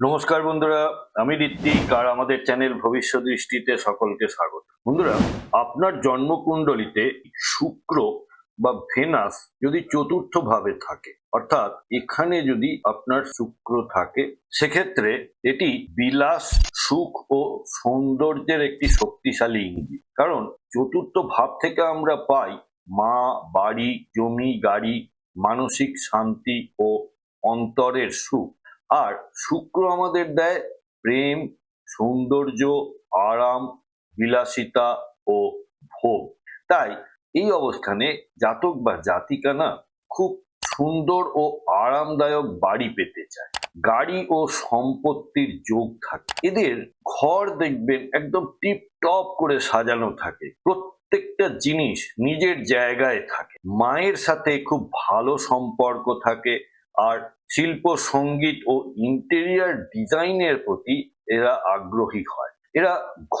নমস্কার বন্ধুরা, আমি ঋত্বিক আর আমাদের চ্যানেল ভবিষ্যৎ দৃষ্টিতে সকলকে স্বাগত। বন্ধুরা, আপনার জন্মকুণ্ডলিতে শুক্র বা ভেনাস যদি চতুর্থ ভাবে থাকে, অর্থাৎ এখানে যদি আপনার শুক্র থাকে, সেক্ষেত্রে এটি বিলাস, সুখ ও সৌন্দর্যের একটি শক্তিশালী ইঙ্গিত। কারণ চতুর্থ ভাব থেকে আমরা পাই মা, বাড়ি, জমি, গাড়ি, মানসিক শান্তি ও অন্তরের সুখ। আর শুক্র আমাদের দেয় প্রেম, সৌন্দর্য, আরাম, বিলাসিতা ও ভোগ। তাই এই অবস্থানে জাতক বা জাতিকা না খুব সুন্দর ও আরামদায়ক বাড়ি পেতে চায়। গাড়ি ও সম্পত্তির যোগ থাকে। এদের ঘর দেখবেন একদম টিপ টপ করে সাজানো থাকে। প্রত্যেকটা জিনিস নিজের জায়গায় থাকে। মায়ের সাথে খুব ভালো সম্পর্ক থাকে আর শিল্প, সংগীত ও ইন্টেরিয়ার ডিজাইনের প্রতি এরা আগ্রহী হয়। এরা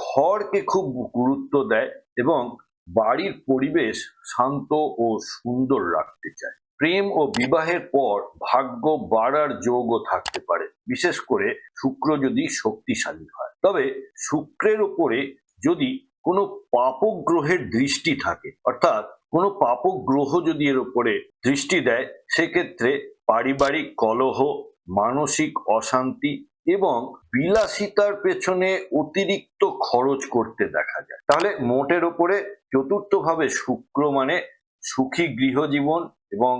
ঘরকে খুব গুরুত্ব দেয় এবং বাড়ির পরিবেশ শান্ত ও সুন্দর রাখতে চায়। প্রেম ও বিবাহের পর ভাগ্য বাড়ার যোগও থাকতে পারে, বিশেষ করে শুক্র যদি শক্তিশালী হয়। তবে শুক্রের উপরে যদি কোনো পাপক গ্রহের দৃষ্টি থাকে, অর্থাৎ কোনো পাপক গ্রহ যদি এর উপরে দৃষ্টি দেয় সেক্ষেত্রে পারিবারিক কলহ, মানসিক অশান্তি এবং বিলাসিতার পেছনে অতিরিক্ত খরচ করতে দেখা যায়। তাহলে মোটের ওপরে চতুর্থভাবে শুক্র মানে সুখী গৃহজীবন এবং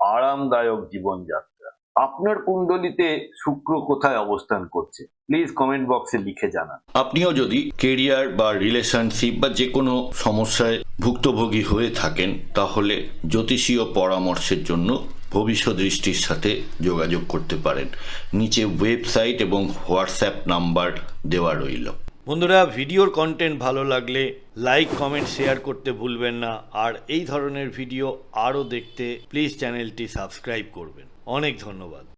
আরামদায়ক জীবনযাত্রা। আপনার কুণ্ডলিতে শুক্র কোথায় অবস্থান করছে? প্লিজ কমেন্ট বক্সে লিখে জানান। আপনিও যদি কেরিয়ার বা রিলেশনশিপ বা যে কোনো সমস্যায় ভুক্তভোগী হয়ে থাকেন তাহলে জ্যোতিষীয় পরামর্শের জন্য ভবিষ্যৎ দৃষ্টির সাথে যোগাযোগ করতে পারেন। নিচে ওয়েবসাইট এবং হোয়াটসঅ্যাপ নাম্বার দেওয়া রইল। বন্ধুরা ভিডিওর কন্টেন্ট ভালো লাগলে লাইক কমেন্ট শেয়ার করতে ভুলবেন না। আর এই ধরনের ভিডিও আরও দেখতে প্লিজ চ্যানেলটি সাবস্ক্রাইব করবেন। অনেক ধন্যবাদ।